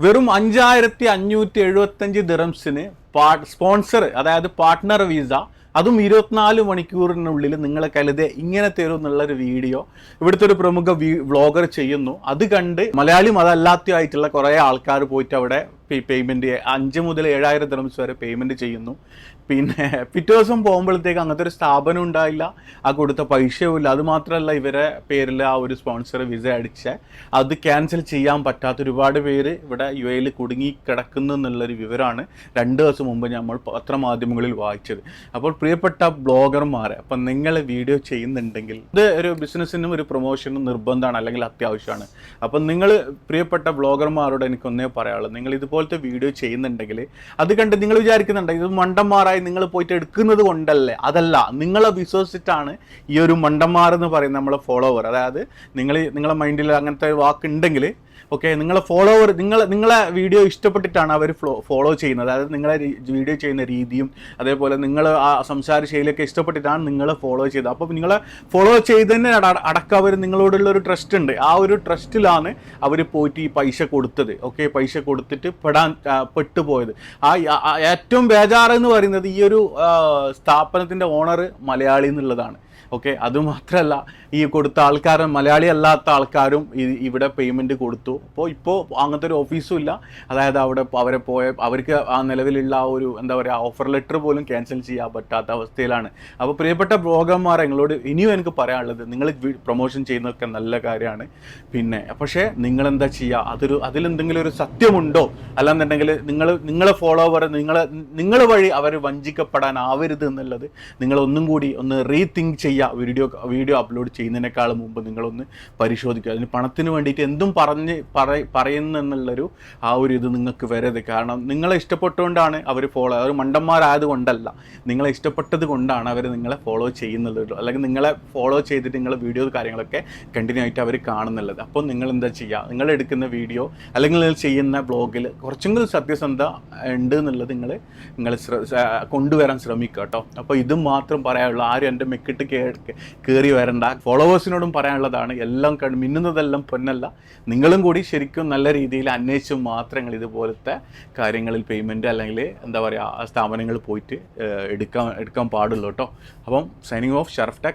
വെറും അഞ്ചായിരത്തി അഞ്ഞൂറ്റി എഴുപത്തഞ്ച് ദിറംസിന് പാ സ്പോൺസർ അതായത് പാർട്ട്ണർ വീസ അതും ഇരുപത്തിനാല് മണിക്കൂറിനുള്ളിൽ നിങ്ങളെ കരുതെ ഇങ്ങനെ തരും എന്നുള്ളൊരു വീഡിയോ ഇവിടുത്തെ ഒരു പ്രമുഖ വ്ളോഗർ ചെയ്യുന്നു. അത് കണ്ട് മലയാളി മതമല്ലാത്തയായിട്ടുള്ള കുറേ ആൾക്കാർ പോയിട്ട് അവിടെ പേയ്മെന്റ് അഞ്ച് മുതൽ ഏഴായിരം ദിറംസ് വരെ പേയ്മെന്റ് ചെയ്യുന്നു. പിന്നെ പിറ്റേ ദിവസം പോകുമ്പോഴത്തേക്ക് അങ്ങനത്തെ ഒരു സ്ഥാപനം ഉണ്ടായില്ല. ആ കൊടുത്ത പൈസയുമില്ല അത് മാത്രമല്ല ഇവരെ പേരിൽ ആ ഒരു സ്പോൺസർ വിസ അടിച്ച. അത് ക്യാൻസൽ ചെയ്യാൻ പറ്റാത്ത ഒരുപാട് പേര് ഇവിടെ യു എയിൽ കുടുങ്ങി കിടക്കുന്നു എന്നുള്ളൊരു വിവരമാണ് രണ്ട് ദിവസം മുമ്പ് നമ്മൾ പത്രമാധ്യമങ്ങളിൽ വായിച്ചത്. അപ്പോൾ പ്രിയപ്പെട്ട ബ്ലോഗർമാരെ അപ്പം നിങ്ങൾ വീഡിയോ ചെയ്യുന്നുണ്ടെങ്കിൽ ഇത് ഒരു ബിസിനസ്സിനും ഒരു പ്രൊമോഷനും നിർബന്ധമാണ് അല്ലെങ്കിൽ അത്യാവശ്യമാണ്. അപ്പം നിങ്ങൾ പ്രിയപ്പെട്ട ബ്ലോഗർമാരോട് എനിക്കൊന്നേ പറയാനുള്ളൂ. നിങ്ങൾ ഇതുപോലത്തെ വീഡിയോ ചെയ്യുന്നുണ്ടെങ്കിൽ അത് കണ്ട് നിങ്ങൾ വിചാരിക്കുന്നുണ്ട് ഇത് മണ്ടന്മാരായി നിങ്ങൾ പോയിട്ട് എടുക്കുന്നത് കൊണ്ടല്ലേ? അതല്ല നിങ്ങളെ വിശ്വസിച്ചിട്ടാണ് ഈ ഒരു മണ്ടന്മാർ എന്ന് പറയുന്ന നമ്മളെ ഫോളോവർ അതായത് നിങ്ങൾ നിങ്ങളെ മൈൻഡിൽ അങ്ങനത്തെ വാക്കുണ്ടെങ്കിൽ ഓക്കെ നിങ്ങളെ ഫോളോവർ നിങ്ങൾ നിങ്ങളെ വീഡിയോ ഇഷ്ടപ്പെട്ടിട്ടാണ് അവർ ഫോളോ ചെയ്യുന്നത്. അതായത് നിങ്ങളെ വീഡിയോ ചെയ്യുന്ന രീതിയും അതേപോലെ നിങ്ങൾ ആ സംസാര ശൈലിയൊക്കെ ഇഷ്ടപ്പെട്ടിട്ടാണ് നിങ്ങൾ ഫോളോ ചെയ്തത്. അപ്പോൾ നിങ്ങളെ ഫോളോ ചെയ്തതിന് അടക്കം അവർ നിങ്ങളോടുള്ള ഒരു ട്രസ്റ്റ് ഉണ്ട്. ആ ഒരു ട്രസ്റ്റിലാണ് അവർ പോയിട്ട് ഈ പൈസ കൊടുത്തത്. ഓക്കെ പൈസ കൊടുത്തിട്ട് പെടാൻ പെട്ടുപോയത്. ആ ഏറ്റവും ബേജാറ് എന്ന് പറയുന്നത് ഈ ഒരു സ്ഥാപനത്തിന്റെ ഓണർ മലയാളി എന്നുള്ളതാണ്. ഓക്കെ അതുമാത്രമല്ല ഈ കൊടുത്ത ആൾക്കാരും മലയാളി അല്ലാത്ത ആൾക്കാരും ഇവിടെ പേയ്മെന്റ് കൊടുത്തു. അപ്പോൾ ഇപ്പോൾ അങ്ങനത്തെ ഒരു ഓഫീസും ഇല്ല. അതായത് അവിടെ അവരെ പോയ അവർക്ക് ആ നിലവിലുള്ള ആ ഒരു എന്താ പറയുക ഓഫർ ലെറ്റർ പോലും ക്യാൻസൽ ചെയ്യാൻ പറ്റാത്ത അവസ്ഥയിലാണ്. അപ്പോൾ പ്രിയപ്പെട്ട ബ്ലോഗർമാർ നിങ്ങളോട് ഇനിയും എനിക്ക് പറയാനുള്ളത് നിങ്ങൾ പ്രൊമോഷൻ ചെയ്യുന്നതൊക്കെ നല്ല കാര്യമാണ്. പിന്നെ പക്ഷേ നിങ്ങൾ എന്താ ചെയ്യുക അതൊരു അതിലെന്തെങ്കിലും ഒരു സത്യമുണ്ടോ? അല്ലാന്നുണ്ടെങ്കിൽ നിങ്ങൾ നിങ്ങളെ ഫോളോവർ നിങ്ങളെ നിങ്ങൾ വഴി അവർ വഞ്ചിക്കപ്പെടാൻ ആവരുത് എന്നുള്ളത് നിങ്ങളൊന്നും കൂടി ഒന്ന് റീതിങ്ക് ചെയ്യുക വീഡിയോ വീഡിയോ അപ്ലോഡ് ചെയ്യുന്നതിനേക്കാൾ മുമ്പ് നിങ്ങളൊന്ന് പരിശോധിക്കുക. അതിന് പണത്തിന് വേണ്ടിയിട്ട് എന്തും പറഞ്ഞ് പറ പറയുന്നെന്നുള്ളൊരു ആ ഒരു ഇത് നിങ്ങൾക്ക് വരരുത്. കാരണം നിങ്ങളെ ഇഷ്ടപ്പെട്ടുകൊണ്ടാണ് അവർ ഫോളോ അവർ മണ്ടന്മാരായത് കൊണ്ടല്ല നിങ്ങളെ ഇഷ്ടപ്പെട്ടത് കൊണ്ടാണ് അവർ നിങ്ങളെ ഫോളോ ചെയ്യുന്നത് അല്ലെങ്കിൽ നിങ്ങളെ ഫോളോ ചെയ്തിട്ട് നിങ്ങളെ വീഡിയോ കാര്യങ്ങളൊക്കെ കണ്ടിന്യൂ ആയിട്ട് അവർ കാണുന്നുള്ളത്. അപ്പോൾ നിങ്ങൾ എന്താ ചെയ്യുക നിങ്ങൾ എടുക്കുന്ന വീഡിയോ അല്ലെങ്കിൽ നിങ്ങൾ ചെയ്യുന്ന ബ്ലോഗിൽ കുറച്ചും കൂടി സത്യസന്ധത ഉണ്ട് എന്നുള്ളത് നിങ്ങൾ നിങ്ങൾ കൊണ്ടുവരാൻ ശ്രമിക്കുക കേട്ടോ. അപ്പോൾ ഇതും മാത്രം പറയാനുള്ളൂ. ആരും എന്റെ മെക്കിട്ട് കയറി വരണ്ട. ഫോളോവേഴ്സിനോടും പറയാനുള്ളതാണ് എല്ലാം മിന്നുന്നതെല്ലാം പൊന്നല്ല. നിങ്ങളും കൂടി ശരിക്കും നല്ല രീതിയിൽ അന്വേഷിച്ച് മാത്രം നിങ്ങൾ ഇതുപോലത്തെ കാര്യങ്ങളിൽ പേയ്മെന്റ് അല്ലെങ്കിൽ എന്താ പറയുക സ്ഥാപനങ്ങളിൽ പോയിട്ട് എടുക്കാൻ എടുക്കാൻ പാടുള്ളൂ കേട്ടോ അപ്പം സൈനിങ് ഓഫ് ഷർഫ് ടാക്സ്